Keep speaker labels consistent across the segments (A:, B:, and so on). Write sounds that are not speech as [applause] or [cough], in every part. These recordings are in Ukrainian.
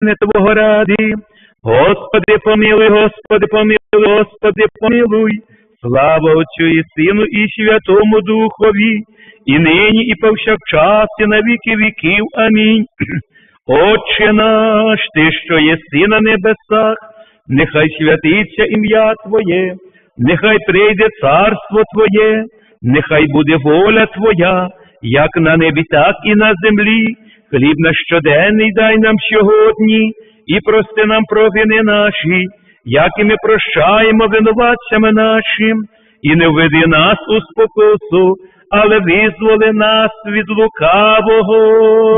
A: не Твого ради. Господи, помилуй, Господи, помилуй, Господи, помилуй. Слава Отцю і Сину, і Святому Духові, і нині, і повсякчас, і на віки віків. Амінь. [clears throat] Отче наш, Ти, що єси на небесах, нехай святиться ім'я Твоє, нехай прийде царство Твоє, нехай буде воля Твоя, як на небі, так і на землі. Хліб наш щоденний дай нам сьогодні, і прости нам провини наші, як і ми прощаємо винуватцями нашим, і не введи нас у спокусу, але визволи нас від лукавого.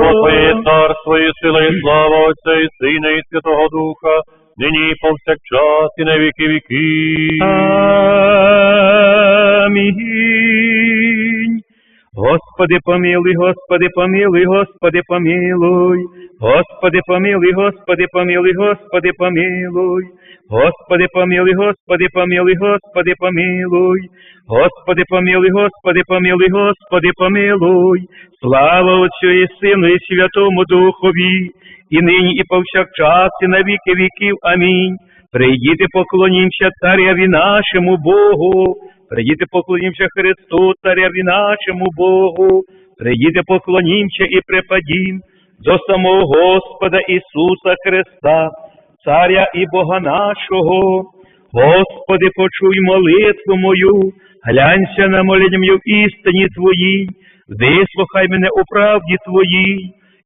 B: Бо Твоє царство і сила і слава Отця і Сина і Святого Духа, нині і повсякчас і на віки віків.
A: Амінь. Господи, помилуй, Господи, помилуй, Господи, помилуй. Господи, помилуй, Господи, помилуй, Господи, помилуй. Господи, помилуй, Господи, помилуй, Господи, помилуй. Господи, помилуй, Господи, помилуй, Господи, помилуй. Слава Отцю і Сину, і Святому Духові, і нині, і повсякчас, і на віки віків. Амінь. Прийдіте, поклонімся царяві нашому Богу. Прийдіте, поклонімся Христу, царяві нашому Богу. Прийдіте, поклонімся і припадім до самого Господа Ісуса Христа, Царя і Бога нашого. Господи, почуй молитву мою, глянься на моління мою в істині Твоїй, вислухай мене у правді Твоїй,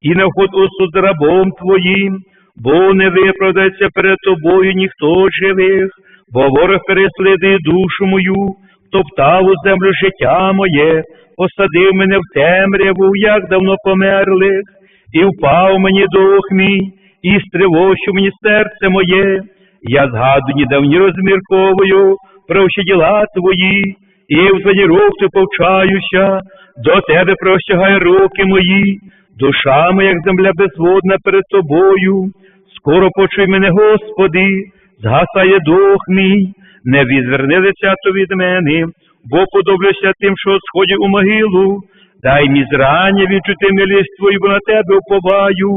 A: і не вход у суд рабом Твоїм, бо не виправдається перед Тобою ніхто живих, бо ворог переслідує душу мою, топтав у землю життя моє, посадив мене в темряву, як давно померлих, і впав мені дух мій, і стривожив мені серце моє. Я згадую давні розмірковую про всі діла твої, і в твої руки повчаюся, до тебе простягай руки мої, душа моя, як земля безводна перед тобою. Скоро почуй мене, Господи, згасає дух мій, не відверни лиця то від мене, бо подоблюся тим, що сходять у могилу. Дай мені зрання відчути милість твою, бо на тебе уповаю.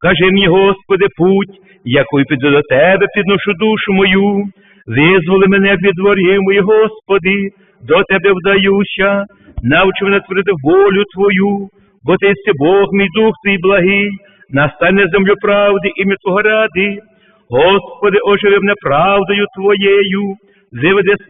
A: Кажи мені, Господи, путь, якою піду до тебе, підношу душу мою. Визволи мене від ворів мої, Господи, до тебе вдаюся, навчи мене творити волю Твою, бо ти си Бог, мій дух твій благий, настане землю правди і мій Твого ради. Господи, оживи мене правдою Твоєю, виведи з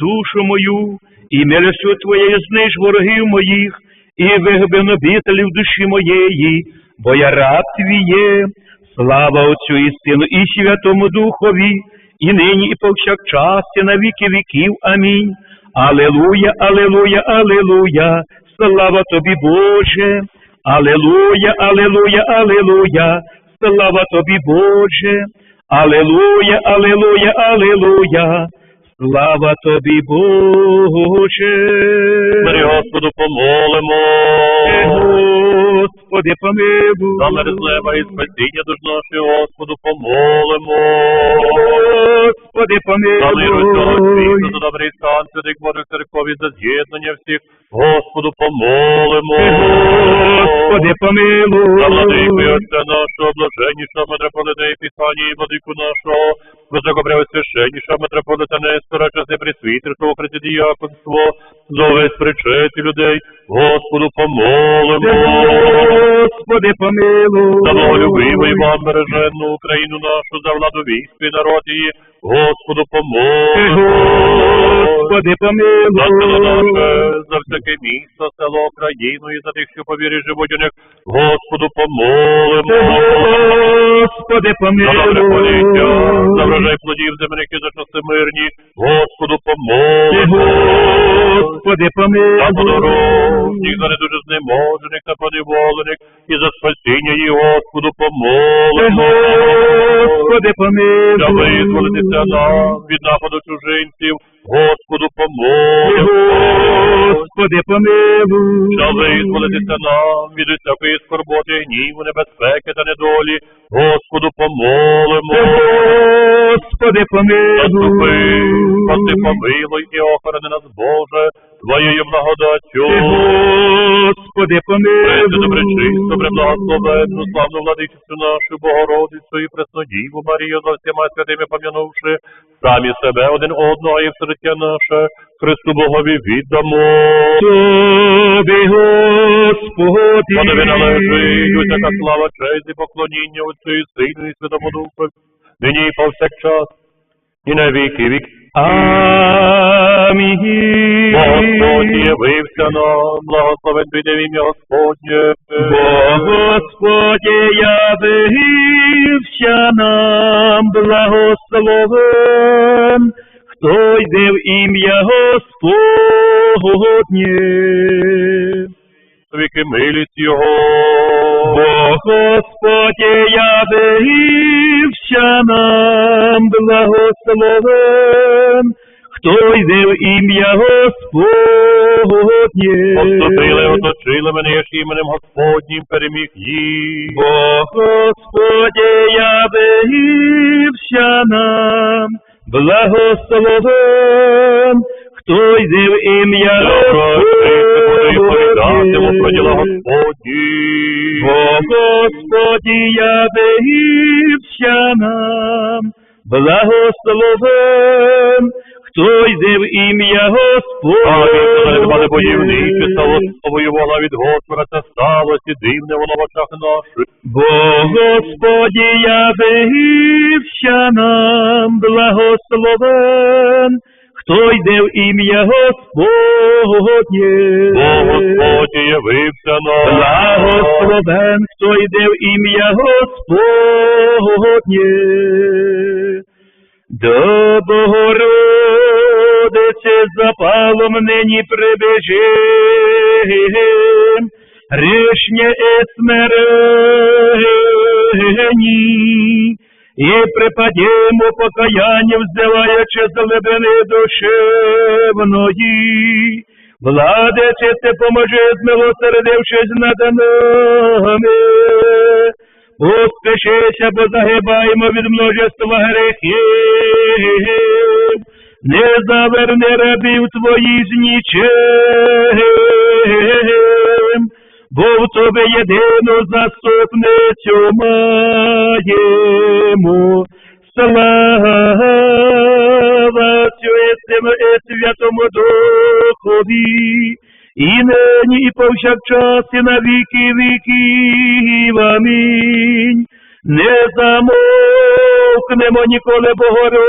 A: душу мою, і милостю Твоєю зниж ворогів моїх, і вигби обителів душі моєї, бо я раб твій є, слава Отцю і Сину, і Святому Духові, і нині, і повсякчас, і на віки віків. Амінь. Алелуя, алелуя, алелуя, слава тобі, Боже. Алелуя, алелуя, алелуя, слава тобі, Боже. Алелуя, алелуя, алелуя, слава тобі, Боже.
B: Мирі Господу помолимо.
A: Господи, помилуй.
B: За мир і спасіння душ нашої, Господу помолимо.
A: Господи,
B: За мир усього світу, за добрий стан святих Божих церков і за з'єднання всіх, Господу помолимо.
A: Господи, помилуй.
B: За владику і отця нашого, блаженнішого митрополита Епіфанії, і владику нашого, високопреосвященнішого митрополита Нестора, часи присвітерство, присідіяконство, за увесь причет і людей, Господу помолимо.
A: Господи, помилуй.
B: За боголюбиву і вам береженну Україну нашу, за владу військ і народ її, Господу помолимо.
A: Господи, помилуй.
B: За село наше, за всяке місто, село, країну і за тих, що по вірі живуть у них, Господу помолимо.
A: Господи,
B: За добре поліття, за
A: помилуй.
B: врожай плодів земних і за часи мирні, Господу помолимо.
A: Господи, помилуй.
B: подорожніх, за недуже знеможених та поневолених, і за спасіння її, Господу помолимо.
A: Господи,
B: Для визволитися
A: помилуй.
B: нам від нападу чужинців, Господу помолимо.
A: Господи, помилуй.
B: Щоб визволитися нам від усякої скорботи, гніву, небезпеки та недолі, Господу помолимо.
A: Господи,
B: Заступи, спаси,
A: помилуй.
B: помилуй і охорони нас, Боже, Твоєю благодаттю.
A: Господи, помилуй.
B: преблагословенну, славну владичицю нашу, Богородицю і Преснодіву Марію, за всіма святими пом'янувши, самі себе один одного і все життя наше, Христу Богові віддамо.
A: Тобі, Господи.
B: Подиви належить усяка слава, честь і поклоніння Отцю і Сину і Святому Духу, нині і повсякчас, і на віки вік.
A: Амінь.
B: Господь явився нам, благословен біде в ім'я Господнє.
A: Бо Господь явився нам благословен, хто йде в ім'я Господнє.
B: Віки милість Його.
A: Бо Господь явився нам благословен, хто йде в ім'я Господнє.
B: Поступили, оточили мене як іменем Господнім, переміг їх.
A: Бо Господь явився нам благословен, хто йде в ім'я
B: Добро, Христе, буду і про діла. Господні.
A: Бо Господь явився нам, благословен, хто йде в ім'я
B: Амінь,
A: Господнє.
B: занедбали бojівники, стало воювала від Господа, це сталося, дивне воно в очах наших.
A: Бо Господь явився нам, благословен, хто йде в ім'я Господнє.
B: Бо Господь явився нам.
A: Благословен, хто йде в ім'я Господнє. До Богородиці запалом нині прибежим, грішня і смирені, і припадімо покаяння, взиваючи з глибини душевної. Владице, ти поможи, змилосердившись над нами. Поспішися, бо загибаємо від множества грехів. Не заверни рабів твоїх з нічим, бо в тобі єдину заступницю маємо. Слава Отцю і Святому Духові, і нині, і повсякчас, і на віки віків. Амінь. Не замовкнемо ніколи, Богородице,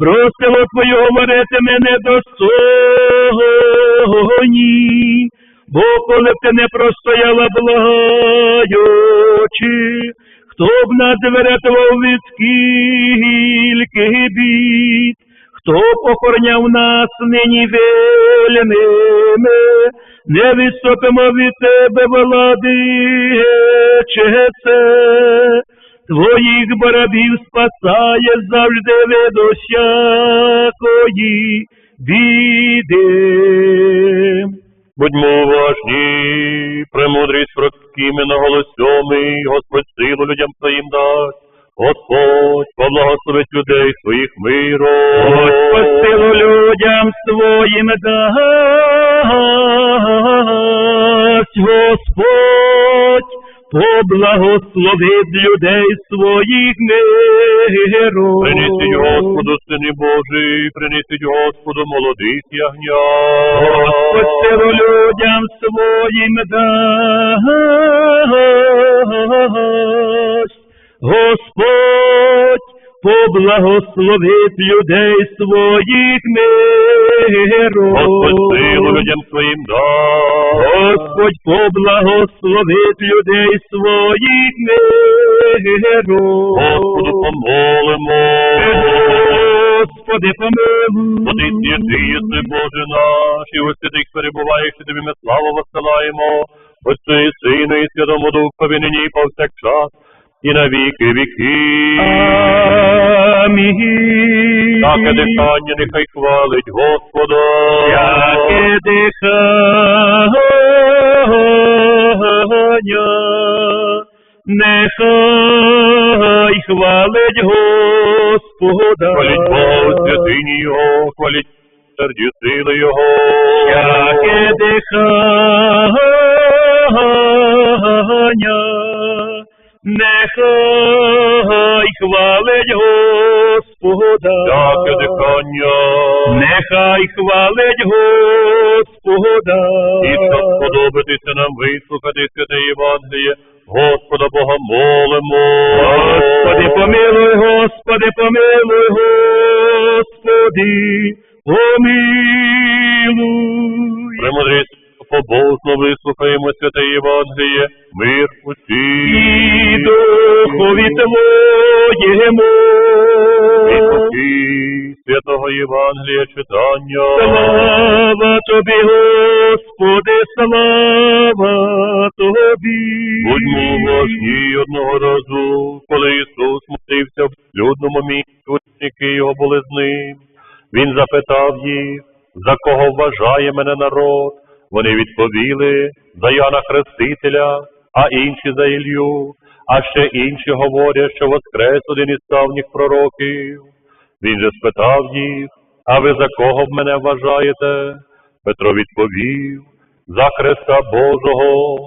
A: просимо Твою говорити мене до достойні, бо коли б ти не простояла благаючи, хто б нас врятував від скільки бід, хто охороняв нас нині вільними, не відступимо від тебе, владиче, це. Твоїх барабів спасає завжди від усякої біди.
B: Будьмо уважні, премудрість родськими наголосьми, Господь силу людям своїм дасть. Господь поблагословить людей своїх миром.
A: Господь силу людям своїм дасть, Господь поблагословить людей своїх миром.
B: Принесіть Господу, Сини Божий, принесіть Господу молодих ягня.
A: Господь людям своїм дасть, Господь поблагословить людей своїх миром.
B: Господь силу людям своїм дасть.
A: Господь поблагословить людей своїх миром.
B: Господу помолимо.
A: Господи, помилуй.
B: Бо ти святий, єси Боже наш, і у святих перебуваєш, і тобі ми славу воссилаємо. Отцю і Сину, і Святому Духові, нині повсякчас, і на віки віки.
A: Амінь.
B: Таке дихання нехай хвалить Господа.
A: Яке дихання, нехай хвалить Господа.
B: Хваліть Бога у святині Його, хваліть милосердю сили Його.
A: Всяке дихання, нехай хвалить Господа.
B: Всяке дихання.
A: Нехай хвалить Господа.
B: І щоб сподобатися нам вислухати святе Євангеліє, Господа Бога молимо.
A: Господи, помилуй, Господи, помилуй, Господи, помилуй.
B: Премудрість побожно вислухаємо святе Євангеліє, мир усім.
A: Духові Твоєму.
B: І покій святого Євангелія читання.
A: Слава Тобі, Господи, слава Тобі.
B: Будьмо уважні одного разу, коли Ісус молився в людному місці, учники його були з ним. Він запитав їх, за кого вважає мене народ. Вони відповіли за Яна Хрестителя, а інші за Ілью, а ще інші говорять, що воскрес один із давніх пророків. Він же спитав їх, а ви за кого в мене вважаєте? Петро відповів, за Христа Божого.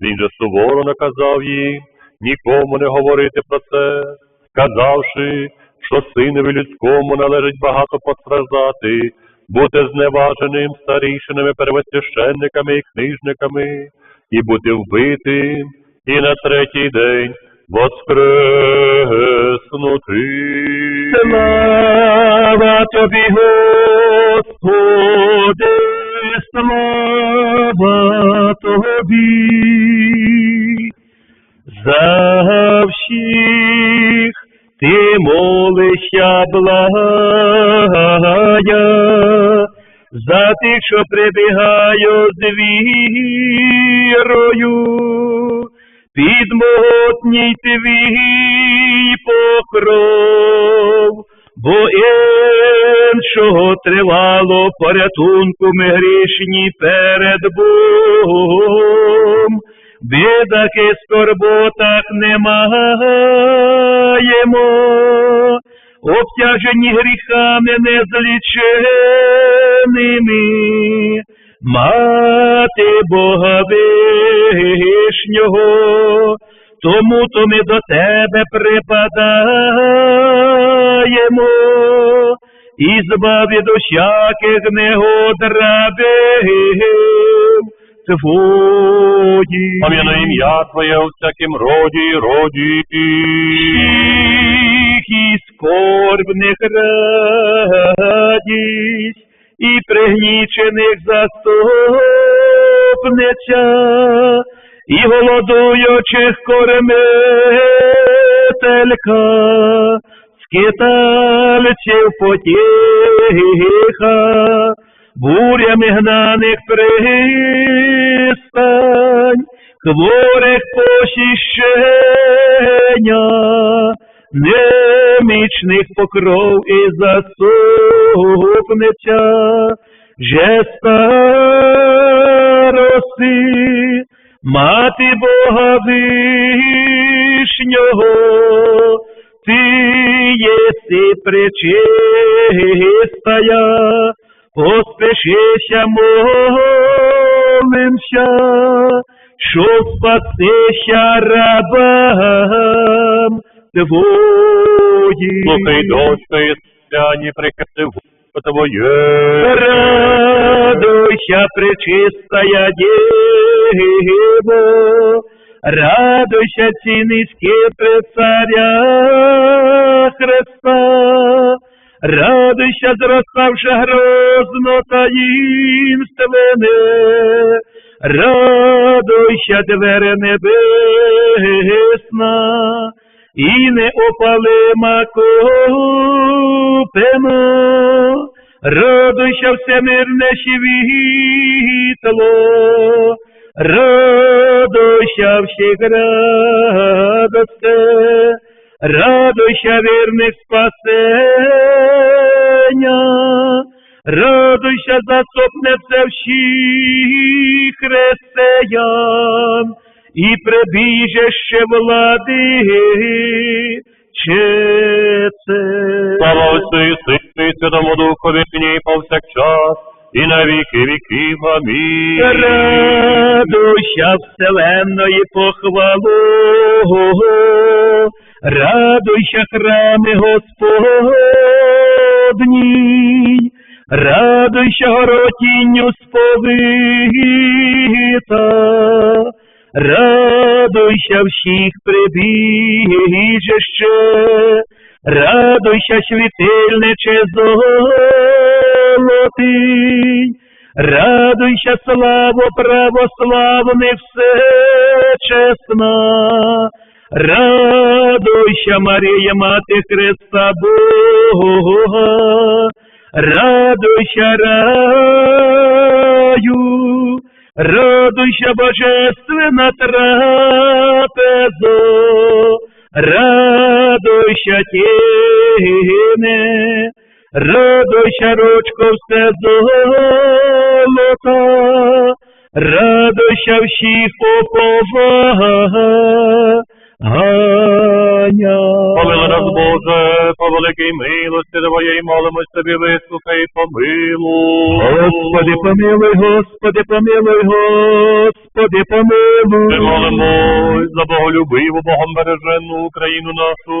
B: Він же суворо наказав їм нікому не говорити про це, сказавши, що синові людському належить багато постраждати, бути зневаженим старішинами, первосвященниками і книжниками, і бути вбитим, і на третій день воскреснути.
A: Слава Тобі, Господи, слава Тобі. За всіх ти молишся благая, за тих, що прибігають з вірою, підмотній твій покров, бо іншого тривало порятунку ми грішні перед Богом. Бідах і скорботах не маємо, обтяжені гріхами незліченими, мати Бога вишнього, тому то ми до тебе припадаємо, і збав від усяких негод рабів Твої.
B: Пам'ятай ім'я Твоє у всякім роді роді.
A: І скорбних радість, і пригнічених заступниця, і голодуючих кормителька, скитальців потіха, бурями гнаних пристань, хворих посіщення, немічних покров і заступниця, старости, мати Бога вишнього, ти єси пречистая, поспешися молимся, що спастися рабам твоїм.
B: Слухай, дочка, сляні прикати Твоє.
A: Радуйся, пречистая Дева, радуйся, ці низькі пред царя Христа, радуйся, зроставши грозно таїнственне, радуйся, двері небесна, і неопалима купина, радуйся, всемирне світло, радуйся всіх радосте, радуйся вірних спасення, радуйся, заступниця всіх християн, і прибіжище влади.
B: Слава Отцю і Сину і Святому Духові, нині і повсякчас, і на віки віків. Амінь.
A: Радуйся вселенної похвалу, радуйся храми Господній, радуйся горотінню сповита, радуйся всіх прибіжище, радуйся світильниче золотий, радуйся, славу православних всечесна, радуйся, Марія, Мати Христа Бога, радуйся, раю, радуйся, Божественна трапезо, радуйся, тіне, радуйся, ручко все золото, радуйся всіх поповання.
B: Помилуй нас, Боже, по великій милості Твоєї молимось тобі, вислухай і помилуй.
A: Господи, помилуй, Господи, помилуй, Господи,
B: Ми
A: помилуй.
B: молимось за боголюбиву, Богом бережену Україну нашу,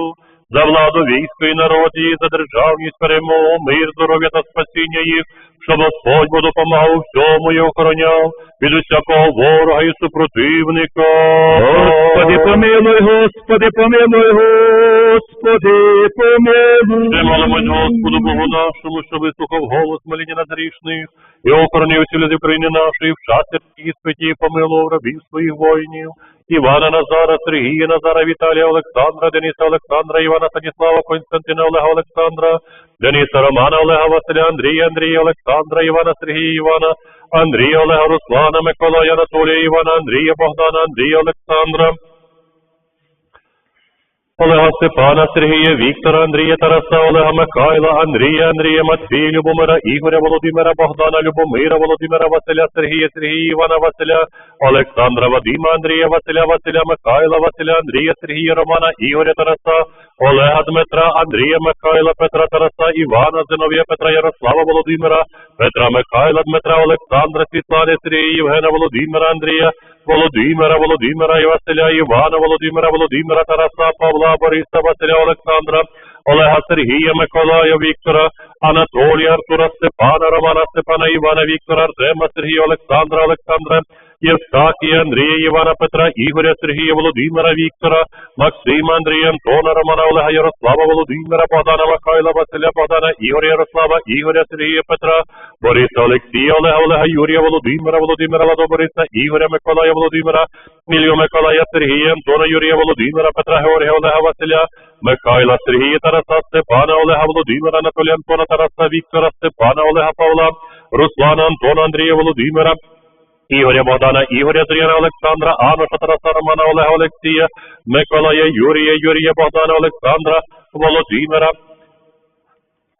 B: за владу військо і народ її, за державність, перемогу, мир, здоров'я та спасіння їх, щоб Господь Бо допомагав у всьому і охороняв від усякого ворога і супротивника.
A: Господи, помилуй, Господи, помилуй, Господи, помилуй.
B: Ми молимось Господу Богу нашому, що вислухав голос моління над грішних, і охоронив всі люди України нашої, в часі і помилував рабів своїх воїнів. Івана Назара, Сергія Назара, Віталія Олександра, Дениса Олександра, Івана Станіслава, Константина Олега Олександра, Дениса Романа, Олега Василя, Андрія, Андрія Олександра, Івана Сергія Івана, Андрія Олега Руслана, Миколая Анатолія, Івана, Андрія Богдана, Андрія Олександра. Олега Степана, Сергія, Віктора, Андрія Тараса, Олега Михайла, Андрія, Андрія Матвія, Любомира, Ігоря, Володимира, Богдана, Любомира, Володимира, Василя, Сергія, Сергія, Івана, Василя, Олександра, Вадима, Андрія, Василя, Василя, Михайла, Василя, Андрія, Сергія, Романа, Ігоря, Тараса, Олега, Дмитра, Андрія, Михайла, Петра, Тараса, Івана, Зиновія, Петра, Ярослава, Володимира, Петра, Михайла, Дмитра, Олександра, Світлани, Сергія, Євгена, Володимира, Андрія, Володимира, Володимира і Василя, Івана, Володимира, Володимира, Тараса, Павла, Бориса, Василя, Олександра, Олега, Сергія, Миколая, Віктора, Анатолія, Артура, Степана, Романа, Степана, Івана, Віктора, Артема, Сергія, Олександра, Олександра, Євстахія, Андрія, Івана, Петра, Ігоря, Сергія, Володимира, Віктора, Максима, Андрія, Антона, Романа, Олега, Ярослава, Володимира, Богдана, Михайла, Василя, Богдана, Ігоря, Ярослава, Ігоря, Сергія, Петра, Бориса, Олексія, Олега, Олега, Юрія, Володимира, Володимира, Ладо, Бориса, Ігоря, Миколая, Володимира, Мілію, Миколая, Сергія, Антона, Юрія, Володимира, Петра, Георгія, Олега, Василя, Михайла, Сергія, Тараса, Степана, Олега, Володимира, Анатолія, Антона, Тараса, Віктора, Степана, Олега, Павла, Руслана, Антона, Андрія, Володимира, Ігоря Богдана, Ігоря Зріна, Олександра, Аноша, Тараса, Романа, Олега, Олексія, Миколая, Юрія, Юрія, Богдана, Олександра, Володимира,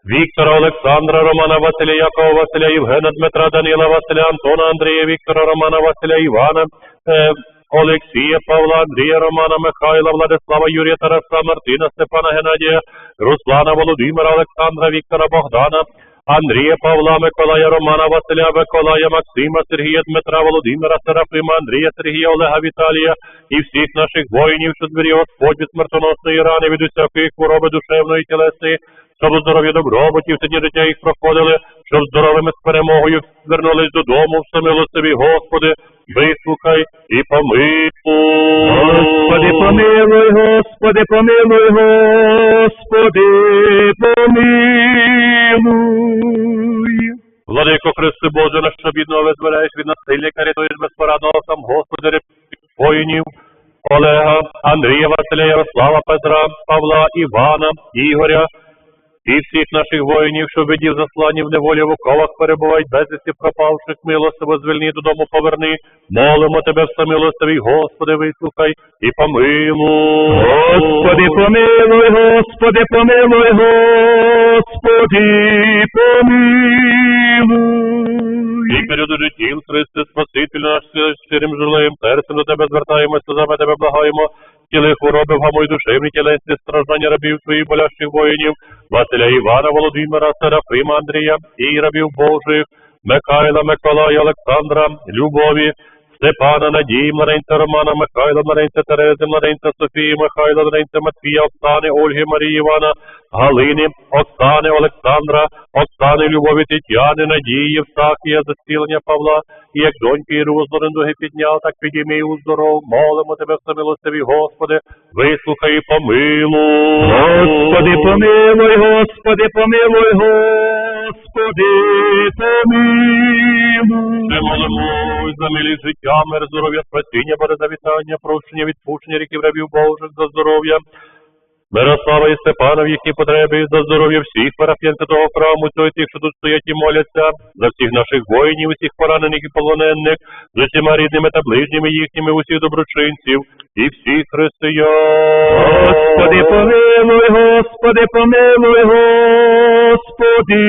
B: Віктора, Олександра, Романа, Василя, Якова, Василя, Євгена, Дмитра, Данила, Василя, Антона, Андрія, Віктора, Романа, Василя, Івана, е, Олексія, Павла, Андрія, Романа, Михайла, Владислава, Юрія, Тараса, Мартина, Степана, Геннадія, Руслана, Володимира, Олександра, Віктора, Богдана, Андрія, Павла, Миколая, Романа, Василя, Миколая, Максима, Сергія, Дмитра, Володимира, Серафима, Андрія, Сергія, Олега, Віталія і всіх наших воїнів, що зберіг Господь від смертоносної рани, від усякої хвороби душевної тілесної, щоб у здоров'я добробутів сидні життя їх проходили, щоб здоровими з перемогою вернулись додому, все милостиві, Господи, вислухай і помилуй.
A: Господи, помилуй, Господи, помилуй, Господи, помилуй.
B: Владико Христи Боже, на що бідного визволяєш від насильника, рятуєш безпорадного сам Господи, воїнів, Олега, Андрія, Василя, Ярослава, Петра, Павла, Івана, Ігоря, і всіх наших воїнів, що видів заслані в неволі в оковах перебувають безвісті пропавших, милостиво звільні додому поверни. Молимо тебе, всемилостивий, Господи, вислухай і помилуй.
A: Господи, помилуй, Господи, помилуй, Господи, помилуй.
B: Лікарю до життів, Христе, Спасителю наш щирим жилим серцем до тебе звертаємося, за тебе благаємо. Зціли хвороби, вгамуй душевні тілесні страждання рабів твоїх болящих воїнів, Василя Івана, Володимира, Серафима, Андрія і рабів Божих, Михайла, Миколая, Олександра, Любові, Степана, Надії, Мларенця Романа, Михайла, Мларенця Терези, Мларенця Софії, Михайла, Мларенця Матвія, Оксани, Ольги, Марії Івана, Галини, Оксани, Олександра, Оксани, Любові, Тетяни, Надії, Євстахія, зацілення Павла, і як доньки Іру з ноги підняв, так підійми і уздоров, молимо тебе, всемилостиві, Господи, вислухай і помилуй.
A: Господи, помилуй, Господи, помилуй, Господи, помилуй.
B: Ми молимось за милі життя, мир, здоров'я, спасіння, перезавітання, прощення, відпущення ріків рабів Божих за здоров'я. Мирослава і Степана в їхні потреби і за здоров'я всіх парафіян того храму, цього тих, що тут стоять і моляться, за всіх наших воїнів, усіх поранених і полонених, з усіма рідними та ближніми їхніми, усіх доброчинців і всіх християн.
A: Господи, помилуй, Господи, помилуй, Господи,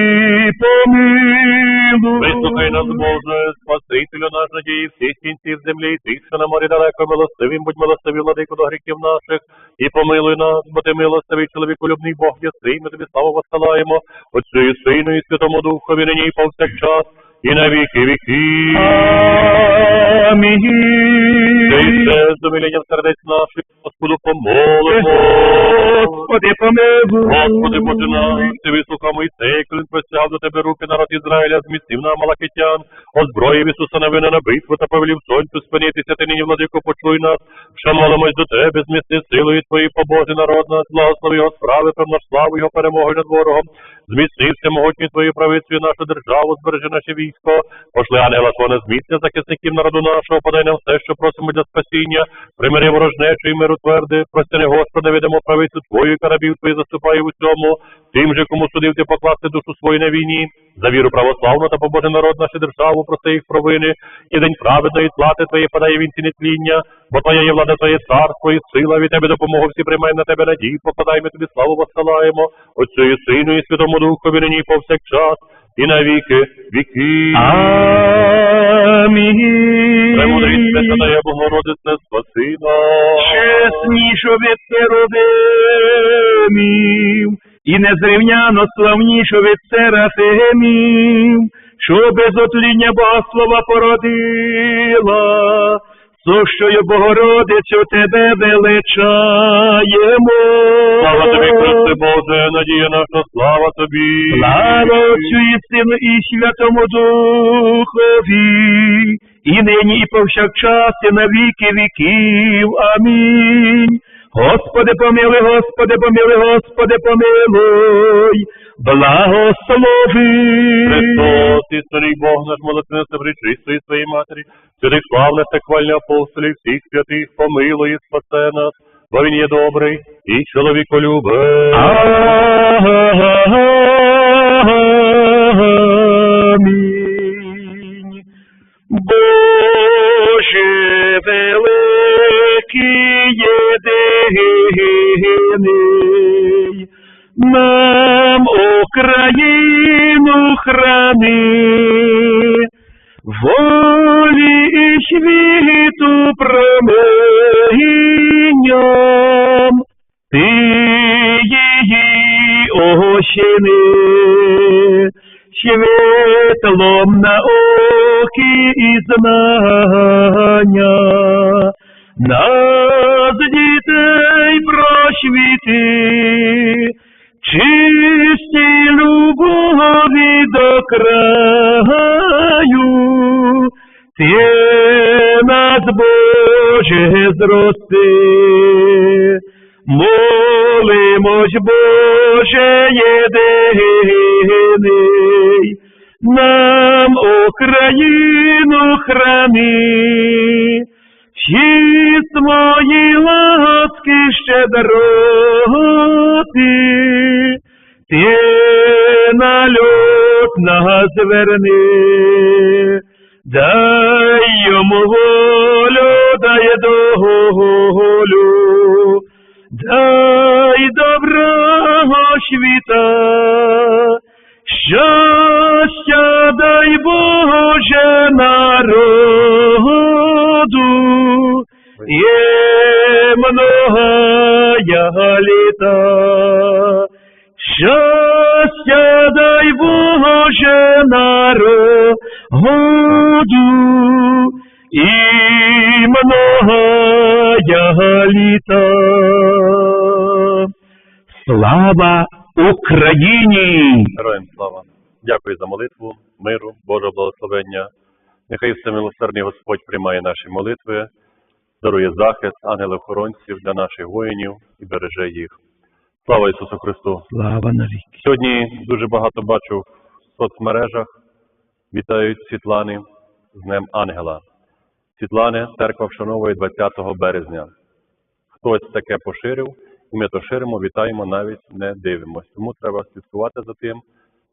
A: помилуй.
B: Вислухай нас, Боже, Спасителю наш надії всіх кінців землі, і тих, що на морі далеко милостивим, будь милостиві, владику до гріхів наших, і помилуй нас, бо ти милостивий, чоловіколюбний Бог єси, ми тобі славу восхалаємо, Отцю і Сину, і Святому Духові, нині і повсякчас, і на віки віків.
A: Амінь.
B: Ти ще з умиленням сердець наших, Господу помолимо.
A: Господи, помилуй.
B: Господи, Боже наш, ти вислухав Мойсей, коли простягав до тебе руки народ Ізраїля, змістив на Малакитян, озброїв Ісуса Навина на битву та повелів сонцю спинитися, ти нині, владико, почуй нас, що молимось до тебе, змісти силою твої побожі народ нас, благослови його справи, певно славу його перемогою над ворогом, зміцни всемогутньою твоєю правицею нашу державу, збережи наше військо, пошли ангела свого на захисників народу нашого, подай нам все, що просимо для спасіння, примири ворожнечу і миру тверди, простяни Господа, відомо правицю твою і карабів твої заступає в усьому, тим же, кому судив ти покласти душу свою на війні, за віру православну та побожий народ нашу державу, прости їх провини, і день праведної плати твоєї падає він ціни тління, бо твоя є влада, твоє царство і сила від тебе допомогу всі приймаємо на тебе. Надію, покладаємо тобі славу восхалаємо, Отцю і Сину і Святому Духові нині повсякчас, і на віки.
A: Амінь.
B: Премудрість Пресвятая Богородице, спаси нас.
A: Чеснішу від Херовимів, і незрівняно славнішу від Серафимів, що без отління Богослова породила, сущою Богородицю тебе величаємо.
B: Слава тобі, Христе Боже, надія наша, слава тобі.
A: Слава Отцю і Сину і Святому Духові, і нині, і повсякчас, і на віки віків. Амінь. Господи, помилуй, Господи, помилуй, Господи, помилуй, благослови.
B: Христос, істинний Бог наш молитвенство причистої своїй матері, святих славних та хвальних апостолів, всіх святих, помилуй і спасе нас, бо він є добрий і чоловіколюбий.
A: Амінь. Боже великий єдиний, нам Україну храни, волі і світу промінням, ти її ощини, світлом науки і знання, нас дітей просвіти, чисті любові до краю, ти нас, Боже, зрости. Молимось, Боже єдиний, нам Україну храни, всі свої ласки щедроти, ти на льот нас верни, дай йому волю, дай долю, дай доброго світа, щастя дай Боже народу, є много літа. Щастя дай Боже народу і многая літа. Слава Україні!
B: Героям слава. Дякую за молитву, миру, Божого благословення. Нехай всемилосердний Господь приймає наші молитви, дарує захист ангелів-охоронців для наших воїнів і береже їх. Слава Ісусу Христу!
A: Слава навіки!
B: Сьогодні дуже багато бачу в соцмережах. Вітають Світлани з Днем Ангела. Світлани церква вшановує 20 березня. Хтось таке поширив, і ми то ширимо, вітаємо, навіть не дивимося. Тому треба слідкувати за тим,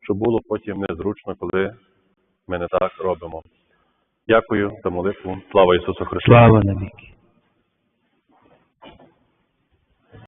B: щоб було потім незручно, коли ми не так робимо. Дякую за молитву. Слава Ісусу Христу!
A: Слава навіки!